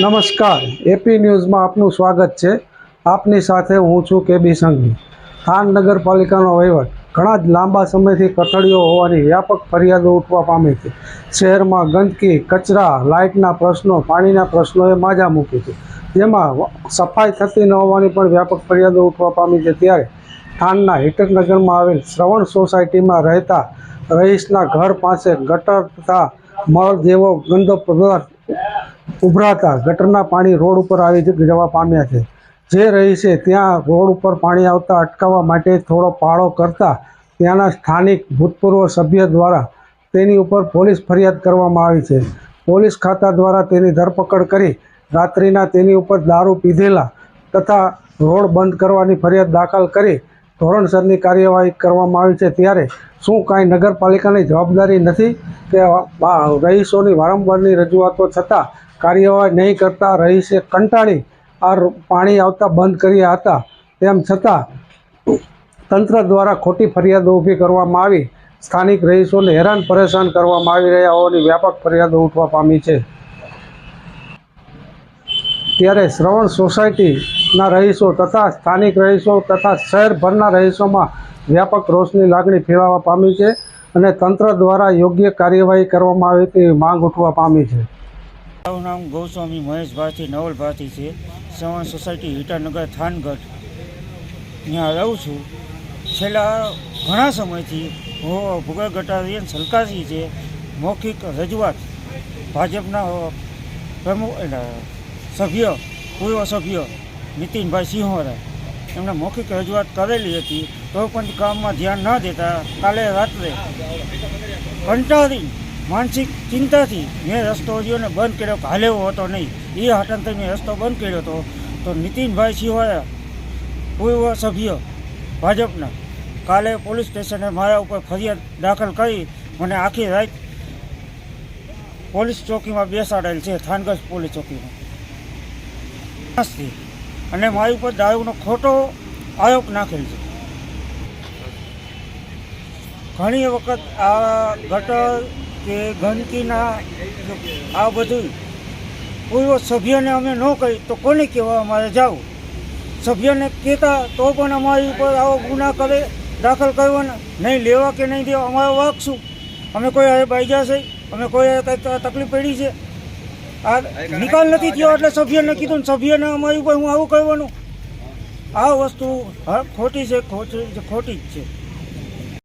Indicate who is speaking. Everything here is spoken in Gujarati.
Speaker 1: નમસ્કાર. એપી ન્યૂઝમાં આપનું સ્વાગત છે. આપની સાથે હું છું કેબી સંઘવી. થાન નગરપાલિકાનો વહીવટ. ઘણા જ લાંબા સમયથી કથળીઓ હોવાની વ્યાપક ફરિયાદો ઉઠવા પામી છે. શહેરમાં ગંદકી, કચરા, લાઇટના પ્રશ્નો, પાણીના પ્રશ્નોએ માજા મૂકી છે. જેમાં સફાઈ થતી ન હોવાની પણ વ્યાપક ફરિયાદો ઉઠવા પામી છે. ત્યારે થાનના હિટકનગરમાં આવેલ શ્રવણ સોસાયટીમાં રહેતા રહીશના ઘર પાસે ગટર તથા મળ જેવો ગંદો પદાર્થ ઉભરાતા ગટરના પાણી રોડ ઉપર આવી જવા પામ્યા છે. જે રહીશે ત્યાં રોડ ઉપર પાણી આવતા અટકાવવા માટે થોડો પાળો કરતા ત્યાંના સ્થાનિક ભૂતપૂર્વ સભ્ય દ્વારા તેની ઉપર પોલીસ ફરિયાદ કરવામાં આવી છે. પોલીસ ખાતા દ્વારા તેની ધરપકડ કરી રાત્રિના તેની ઉપર દારૂ પીધેલા તથા રોડ બંધ કરવાની ફરિયાદ દાખલ કરી ધોરણસરની કાર્યવાહી કરવામાં આવી છે. ત્યારે શું કાંઈ નગરપાલિકાની જવાબદારી નથી કે રહીશોની વારંવારની રજૂઆતો છતાં કાર્યવાહી નહીં કરતા રહીશે. કંટાળી આ પાણી આવતા બંધ કર્યા હતા. તેમ છતાં તંત્ર દ્વારા ખોટી ફરિયાદો ઊભી કરવામાં આવી. સ્થાનિક રહીશોને હેરાન પરેશાન કરવામાં આવી રહ્યા હોવાની વ્યાપક ફરિયાદો ઉઠવા પામી છે. ત્યારે શ્રવણ સોસાયટીના રહીશો તથા સ્થાનિક રહીશો તથા શહેરભરના રહીશોમાં વ્યાપક રોષની લાગણી ફેલાવા પામી છે અને તંત્ર દ્વારા યોગ્ય કાર્યવાહી કરવામાં આવે તેવી માંગ ઉઠવા પામી છે.
Speaker 2: મારું નામ ગૌસ્વામી મહેશભાઈથી નવલભાઈથી છે. સવણ સોસાયટી હીટાનગર થાનગઢ. ત્યાં રહું છું. છેલ્લા ઘણા સમયથી હું ભૂગોળ ગટારીયન સલકાસી છે. મૌખિક રજૂઆત ભાજપના પ્રમુખ સભ્ય, પૂર્વ સભ્ય નીતિનભાઈ સિંહોરા. એમણે મૌખિક રજૂઆત કરેલી હતી. તો પણ કામમાં ધ્યાન ન દેતા કાલે રાત્રે કંટાળી માનસિક ચિંતાથી મેં રસ્તો હજી બંધ કર્યો હાલેવો હતો નહીં. એ હાટનથી મેં રસ્તો બંધ કર્યો હતો તો નીતિનભાઈ સિંહોએ પૂર્વ સભ્ય ભાજપના કાલે પોલીસ સ્ટેશને મારા ઉપર ફરિયાદ દાખલ કરી મને આખી રાત પોલીસ ચોકીમાં બેસાડેલ છે થાનગઢ પોલીસ ચોકીમાં. અને મારી ઉપર દારૂનો ખોટો આરોપ નાખેલ છે. ઘણી વખત આ ગટર કે ગંદકીના આ બધું પૂર્વ સભ્યને અમે ન કહી તો કોને કહેવા અમારે જવું? સભ્યને કહેતા તો પણ અમારી ઉપર આવો ગુના કરે, દાખલ કરવાના નહીં લેવા કે નહીં દેવા અમારો વાક અમે કોઈ હવે બાઈજા છે? અમે કોઈ કંઈક તકલીફ પડી છે? આ નિકાલ નથી થયો એટલે સભ્યને કીધું સભ્યને અમારી ઉપર હું આવું કહેવાનું આ વસ્તુ ખોટી છે, ખોટી ખોટી જ છે.